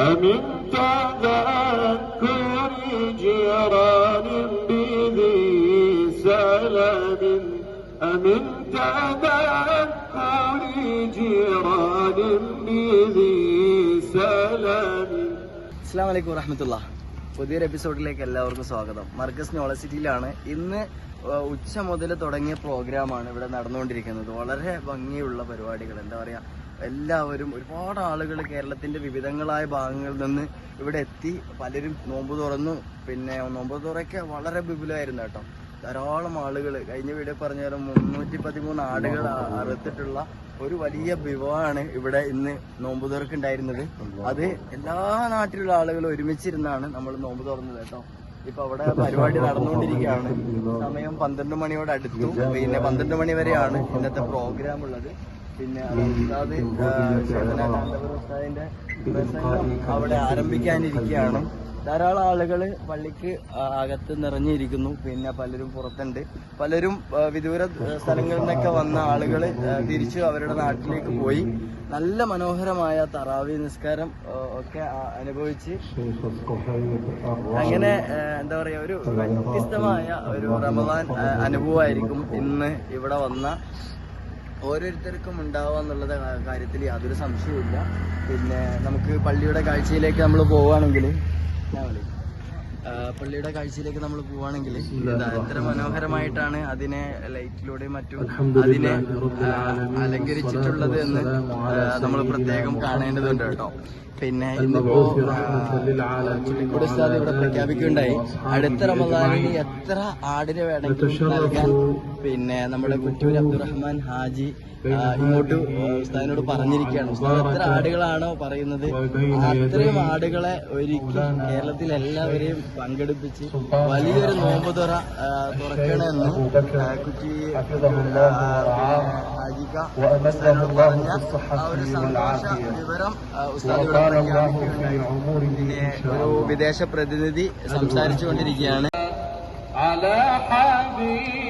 أمن تذكر جيران بذي سلام أمن تذكر جيران بذي سلام അസ്സാം വലൈക്കും വറഹമത്തുള്ള പുതിയൊരു എപ്പിസോഡിലേക്ക് എല്ലാവർക്കും സ്വാഗതം മർക്കസ് നോളസിറ്റിയിലാണ് ഇന്ന് ആ, ഉച്ച മുതൽ തുടങ്ങിയ പ്രോഗ്രാമാണ് ഇവിടെ നടന്നുകൊണ്ടിരിക്കുന്നത് വളരെ ഭംഗിയുള്ള പരിപാടികൾ എന്താ പറയുക എല്ലാവരും ഒരുപാട് ആളുകൾ കേരളത്തിന്റെ വിവിധങ്ങളായ ഭാഗങ്ങളിൽ നിന്ന് ഇവിടെ എത്തി. പലരും നോമ്പ് തുറന്നു. പിന്നെ നോമ്പ് തുറയൊക്കെ വളരെ വിപുലമായിരുന്നു കേട്ടോ. ധാരാളം ആളുകൾ കഴിഞ്ഞ വീഡിയോ പറഞ്ഞ പോലെ മുന്നൂറ്റി പതിമൂന്ന് ആടുകൾ അറുത്തിട്ടുള്ള ഒരു വലിയ വിഭവമാണ് ഇവിടെ ഇന്ന് നോമ്പ് തുറക്കുണ്ടായിരുന്നത്. അത് എല്ലാ നാട്ടിലുള്ള ആളുകൾ ഒരുമിച്ചിരുന്നാണ് നമ്മൾ നോമ്പ് തുറന്നത് കേട്ടോ. ഇപ്പൊ അവിടെ പരിപാടി നടന്നുകൊണ്ടിരിക്കുകയാണ്. സമയം പന്ത്രണ്ട് മണിയോട് അടുത്തു. പിന്നെ പന്ത്രണ്ട് മണി വരെയാണ് ഇന്നത്തെ പ്രോഗ്രാം ഉള്ളത്. പിന്നെ ഉസ്താദ് ഉസ്താദിന്റെ പ്രസംഗം അവിടെ ആരംഭിക്കാനിരിക്കുകയാണ്. ധാരാളം ആളുകൾ പള്ളിക്ക് അകത്ത് നിറഞ്ഞിരിക്കുന്നു. പിന്നെ പലരും പുറത്തുണ്ട്. പലരും വിദൂര സ്ഥലങ്ങളിൽ നിന്നൊക്കെ വന്ന ആളുകൾ തിരിച്ചു അവരുടെ നാട്ടിലേക്ക് പോയി. നല്ല മനോഹരമായ തറാവി നിസ്കാരം ഒക്കെ അനുഭവിച്ച്. അങ്ങനെ എന്താ പറയുക ഒരു വ്യത്യസ്തമായ ഒരു റമദാൻ അനുഭവമായിരിക്കും ഇന്ന് ഇവിടെ വന്ന ഓരോരുത്തർക്കും ഉണ്ടാവുക എന്നുള്ള കാര്യത്തിൽ യാതൊരു സംശയവുമില്ല. പിന്നെ നമുക്ക് പള്ളിയുടെ കാഴ്ചയിലേക്ക് നമ്മൾ പോവുകയാണെങ്കിൽ പള്ളിയുടെ കാഴ്ചയിലേക്ക് നമ്മൾ പോവുകയാണെങ്കിൽ എത്ര മനോഹരമായിട്ടാണ് അതിനെ ലൈറ്റിലൂടെയും മറ്റും അതിനെ അലങ്കരിച്ചിട്ടുള്ളത് എന്ന് നമ്മൾ പ്രത്യേകം കാണേണ്ടതുണ്ട് കേട്ടോ. പിന്നെ ഇന്നിപ്പോ ചുള്ളിക്കൂട് ഉസ്താദ് ഇവിടെ പ്രഖ്യാപിക്കുകയുണ്ടായി. അടുത്ത റമദാനിന് എത്ര ആടിനെ വേണമെങ്കിലും നൽകാൻ പിന്നെ നമ്മുടെ കുറ്റൂർ അബ്ദുറഹ്മാൻ ഹാജി ആ, ഇങ്ങോട്ട് ഉസ്താദിനോട് പറഞ്ഞിരിക്കുകയാണ് ഉസ്താദ് എത്ര ആടുകളാണോ പറയുന്നത് അത്രയും ആടുകളെ ഒരുക്കി കേരളത്തിൽ എല്ലാവരെയും പങ്കെടുപ്പിച്ച് വലിയൊരു നോമ്പ് തുറ ആ, തുറക്കണമെന്ന് ആ, കുറ്റി ആ, പിന്നെ ഹാജിക്ക ഉസ്താദിനോട് പറഞ്ഞ ആ ഒരു സന്തോഷ വിവരം ആ, ഉസ്താദ് ഇവിടെ പ്രഖ്യാപിക്കുകയുണ്ടായി പിന്നെ ഒരു വിദേശ പ്രതിനിധി സംസാരിച്ചു കൊണ്ടിരിക്കുകയാണ് على حبيبك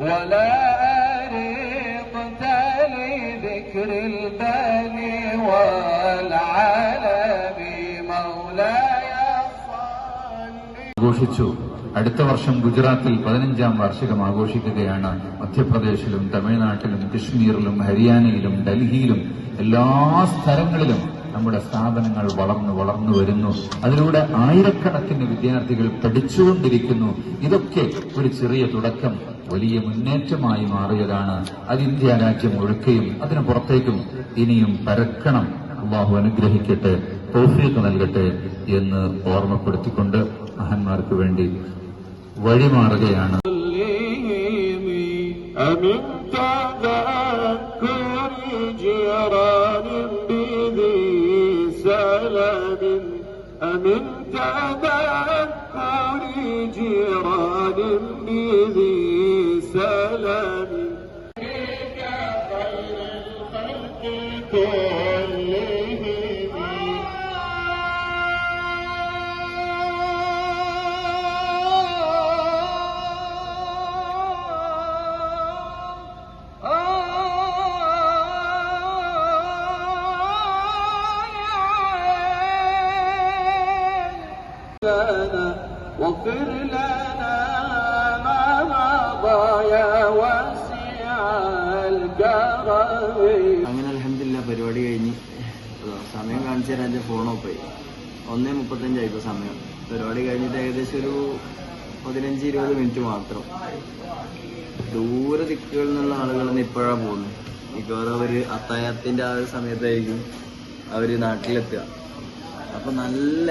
ولا أرقت لذكر البالي والعالم مولاي صل ആഘോഷിച്ചു അടുത്ത വർഷം ഗുജറാത്തിൽ പതിനഞ്ചാം വാർഷികം ആഘോഷിക്കുകയാണ് മധ്യപ്രദേശിലും തമിഴ്നാട്ടിലും കശ്മീരിലും ഹരിയാനയിലും ഡൽഹിയിലും എല്ലാ സ്ഥലങ്ങളിലും നമ്മുടെ സ്ഥാപനങ്ങൾ വളർന്നു വളർന്നു വരുന്നു. അതിലൂടെ ആയിരക്കണക്കിന് വിദ്യാർത്ഥികൾ പഠിച്ചുകൊണ്ടിരിക്കുന്നു. ഇതൊക്കെ ഒരു ചെറിയ തുടക്കം. വലിയ മുന്നേറ്റമായി മാറിയതാണ്. അത് ഇന്ത്യ രാജ്യം ഒഴുക്കുകയും അതിന് പുറത്തേക്കും ഇനിയും പരക്കണം. അള്ളാഹു അനുഗ്രഹിക്കട്ടെ തോഫിയൊക്കെ നൽകട്ടെ എന്ന് ഓർമ്മപ്പെടുത്തിക്കൊണ്ട് മഹന്മാർക്ക് വേണ്ടി വഴിമാറുകയാണ്. تذكري جيران بذي സമയം കാണിച്ചു തരാൻ ഫോൺ ആയി. ഒന്നേ മുപ്പത്തഞ്ചായി സമയം. പരിപാടി കഴിഞ്ഞിട്ട് ഏകദേശം ഒരു പതിനഞ്ച് ഇരുപത് മിനിറ്റ് മാത്രം. ദൂരെ ദിക്കുകളിൽ നിന്നുള്ള ആളുകളൊന്നും ഇപ്പോഴാണ് പോകുന്നത് മിക്കവാറും അവർ അത്തായത്തിന്റെ ആ ഒരു സമയത്തായിരിക്കും അവർ നാട്ടിലെത്തുക. അപ്പൊ നല്ല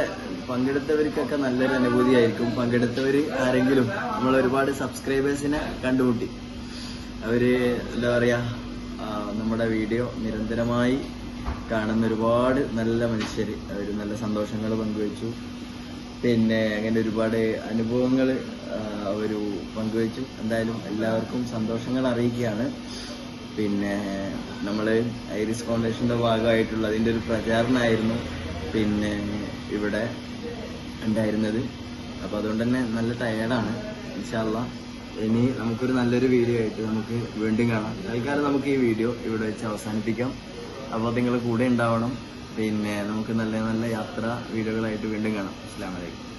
പങ്കെടുത്തവർക്കൊക്കെ നല്ലൊരു അനുഭൂതിയായിരിക്കും. പങ്കെടുത്തവർ ആരെങ്കിലും നമ്മൾ ഒരുപാട് സബ്സ്ക്രൈബേഴ്സിനെ കണ്ടുമുട്ടി. അവർ എന്താ പറയാ നമ്മുടെ വീഡിയോ നിരന്തരമായി കാണുന്ന ഒരുപാട് നല്ല മനുഷ്യർ അവർ നല്ല സന്തോഷങ്ങൾ പങ്കുവച്ചു. പിന്നെ അങ്ങനെ ഒരുപാട് അനുഭവങ്ങൾ അവർ പങ്കുവച്ചു. എന്തായാലും എല്ലാവർക്കും സന്തോഷങ്ങൾ അറിയിക്കുകയാണ്. പിന്നെ നമ്മൾ ഐറിസ് ഫൗണ്ടേഷന്റെ ഭാഗമായിട്ടുള്ള അതിന്റെ ഒരു പ്രചാരണമായിരുന്നു പിന്നെ ഇവിടെ ഉണ്ടായിരുന്നത്. അപ്പോൾ അതുകൊണ്ട് തന്നെ നല്ല ടയേർഡാണ് ഇൻഷാല്ല ഇനി നമുക്കൊരു നല്ലൊരു വീഡിയോ ആയിട്ട് നമുക്ക് വീണ്ടും കാണാം. തൽക്കാലം നമുക്ക് ഈ വീഡിയോ ഇവിടെ വെച്ച് അവസാനിപ്പിക്കാം. അപ്പോൾ നിങ്ങൾ കൂടെ ഉണ്ടാവണം. പിന്നെ നമുക്ക് നല്ല നല്ല യാത്ര വീഡിയോകളായിട്ട് വീണ്ടും കാണാം. അസ്സാം വലൈക്കും